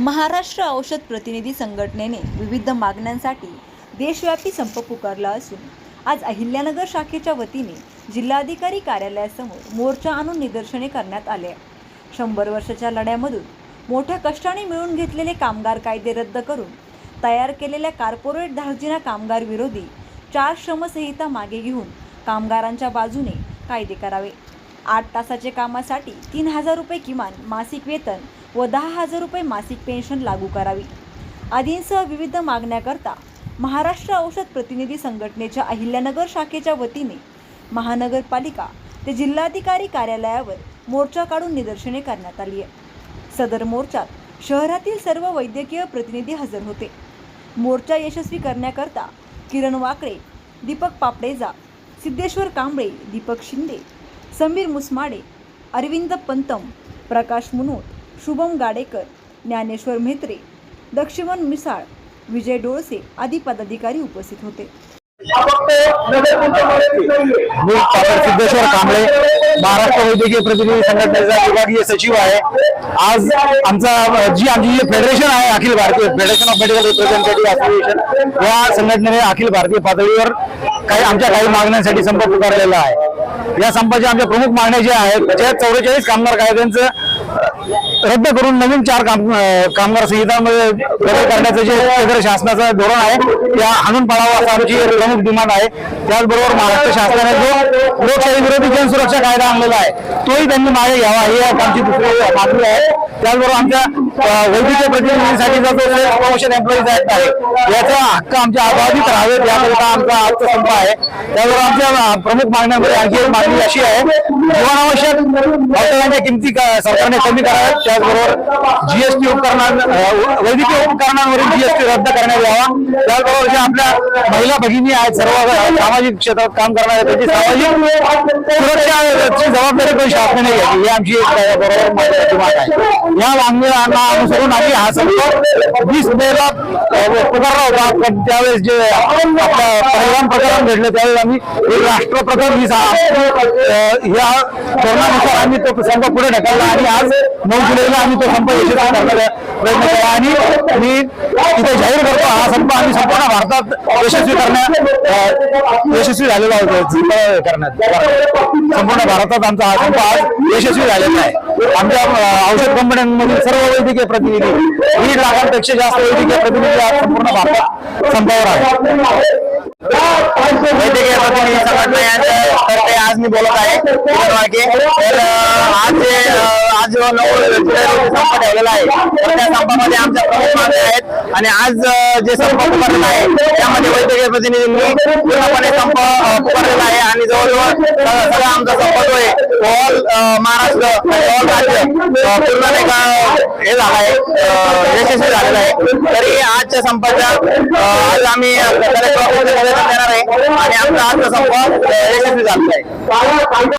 महाराष्ट्र औषध प्रतिनिधी संघटनेने विविध मागण्यांसाठी देशव्यापी संप पुकारला असून आज अहिल्यानगर शाखेच्या वतीने जिल्हाधिकारी कार्यालयासमोर मोर्चा आणून निदर्शने करण्यात आले. शंभर वर्षाच्या लढ्यामधून मोठ्या कष्टाने मिळून घेतलेले कामगार कायदे रद्द करून तयार केलेल्या कार्पोरेट धार्जिना कामगार विरोधी चार श्रमसंहिता मागे घेऊन कामगारांच्या बाजूने कायदे करावे. आठ तासाचे कामासाठी तीन हजार रुपये किमान मासिक वेतन व दहा हजार रुपये मासिक पेन्शन लागू करावी. आदींसह विविध मागण्याकरता महाराष्ट्र औषध प्रतिनिधी संघटनेच्या अहिल्यानगर शाखेच्या वतीने महानगरपालिका ते जिल्हाधिकारी कार्यालयावर मोर्चा काढून निदर्शने करण्यात आली आहे. सदर मोर्चात शहरातील सर्व वैद्यकीय प्रतिनिधी हजर होते. मोर्चा यशस्वी करण्याकरता किरण वाकळे दीपक पापडेजा सिद्धेश्वर कांबळे दीपक शिंदे समीर मुसमाडे अरविंद पंतम प्रकाश मुनोट शुभम गाडेकर ज्ञानेश्वर म्हेत्रे दक्षिमन मिसाळ विजय डोळसे आदी पदाधिकारी उपस्थित होते. मी सिद्धेश्वर कांबळे महाराष्ट्र वैद्यकीय प्रतिनिधी संघटनेचा विभागीय सचिव आहे. आज आमचा जी आमची जी फेडरेशन आहे Akhil Bharatiya federation of medical representative association या संघटनेने अखिल भारतीय पातळीवर काही आमच्या काही मागण्यांसाठी संप पुकारलेला आहे. या संपाच्या आमच्या प्रमुख मागण्या ज्या आहेत त्याच्यात चौवेचाळीस कामगार कायद्यांचं रद्द करून नवीन चार काम कामगार संहितांमध्ये बदल करण्याचं जे केंद्र शासनाचं धोरण आहे त्या आणून पाळावं असं आमची प्रमुख डिमांड आहे. त्याचबरोबर महाराष्ट्र शासनाने जो लोकशाही विरोधी जनसुरक्षा कायदा आणलेला आहे तोही त्यांनी मागे घ्यावा. ही आमची दुसरी मागणी आहे. त्याचबरोबर आमच्या वैद्यकीय प्रतिनिधींसाठीचा जो सेल्फ प्रमोशन एम्प्लॉईज ऍक्ट आहे याचा हक्क आमच्या अबाधित राहावेत याकरिता आमचा आजचा संप आहे. त्याचबरोबर आमच्या प्रमुख मागण्यामध्ये आणखी एक मागणी अशी आहे जीवनावश्यक डॉक्टरांच्या किमती सरकारने कमी कराव्यात. त्याचबरोबर जीएसटी उपकरणां वैद्यकीय उपकरणांवरील जीएसटी रद्द करण्यात यावा. त्याचबरोबर ज्या आपल्या महिला भगिनी आहेत सर्व सामाजिक क्षेत्रात काम करणाऱ्या त्यांची सामाजिक सुरक्षाची जबाबदारी पण शासनाने घ्यायची ही आमची एक अं, बरोबर महत्त्वाची आहे. या वाङ्मयांना अनुसरून आम्ही हा संप वीस मेला पुकारला होता. पण त्यावेळेस जे परिणाम प्रकरण घडलं त्यावेळेस आम्ही एक राष्ट्रप्रथम ही या धोरणानुसार आम्ही तो संप पुढे ढकलला आणि आज नऊ जुलैला आम्ही तो संप यशस्वी करण्याचा प्रयत्न केला आणि मी इथे जाहीर करतो. हा संप आम्ही संपूर्ण भारतात यशस्वी करण्यात यशस्वी झालेला होता करण्यात. संपूर्ण भारतात आमचा हा संप आज यशस्वी झालेला आहे. आमच्या औषध कंपन्यांमधील सर्व वैद्यकीय प्रतिनिधी दीड लाखांपेक्षा जास्त वैद्यकीय प्रतिनिधी आज संपूर्ण भारतात संपावर आहे वैद्यकीय प्रतिनिधी संघटना यांच्यातर्फे मी बोलत आहे. तर आज जे आज संप ठेवलेला आहे तर त्या संपामध्ये आमच्या प्रमुख मागण्या आहेत. आणि आज जे संप पुकारलेला आहे त्यामध्ये वैद्यकीय प्रतिनिधींनी पूर्णपणे संप पुकारलेला आहे. आणि जवळजवळ सगळा आमचा संप जो आहे ऑल महाराष्ट्र ऑल राज्य पूर्ण नाही का हे झाला आहे यशस्वी झालेला आहे. तरी आजच्या संपाच्या आज आम्ही आणि आमचा आजचा संप अं, यशस्वी झालेला आहे